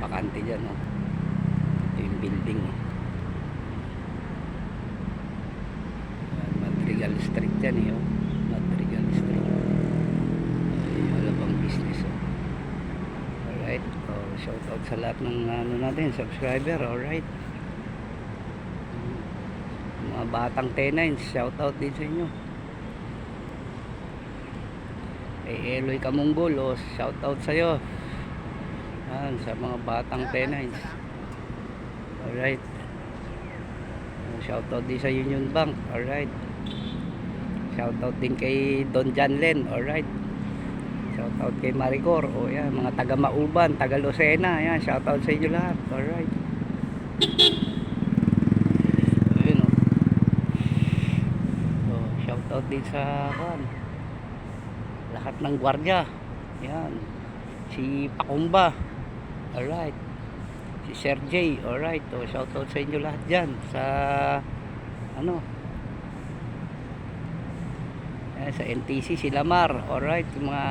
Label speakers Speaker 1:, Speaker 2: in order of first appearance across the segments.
Speaker 1: bakante dyan oh. ito yung building oh. Madrigal Street yan eh oh. Madrigal Street ay wala bang business oh. alright oh, shout out sa lahat ng ano natin subscriber alright mga batang tenants shout out din sa inyo kay Eloy Kamunggol oh, shout out sa iyo yan sa mga batang tenants. Alright. Oh, shout out din sa Union Bank. Alright. Shout out din kay Don John Len. Alright. Shout out kay Maricor. O yan mga taga Mauban taga Lucena. Yan shout out sa inyo lahat. Alright. Ayun oh So, shout out din sa kan lahat ng gwardiya yan si Pakumba alright. Si Sir J alright. So, shout out sa inyo lahat dyan. Sa ano? Yan, sa NTC si Lamar. Alright. Mga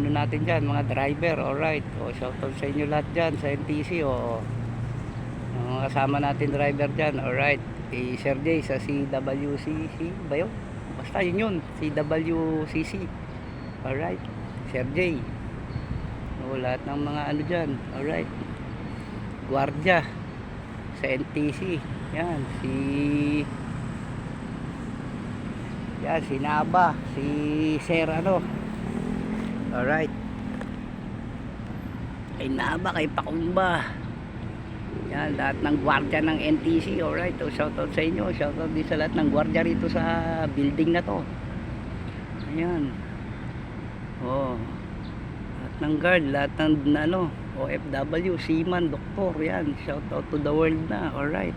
Speaker 1: ano natin dyan mga driver. Alright. O shout out sa inyo lahat dyan sa NTC o yung mga kasama natin driver dyan. Alright. Si Sir J sa CWCC ba yun? basta yun yun. CWCC alright. Sir J o lahat ng mga ano dyan. Alright. Guardia sa NTC yan si yan si Naba. Si Sir ano. Alright. Kay Naba kay Pakumba. Yan lahat ng gwardiya ng NTC alright. So shoutout sa inyo. Shoutout din sa lahat ng gwardiya rito sa building na to. Ayan. oh ng guard lahat ng ano OFW, seaman, doktor yan. Shoutout to the world na. Alright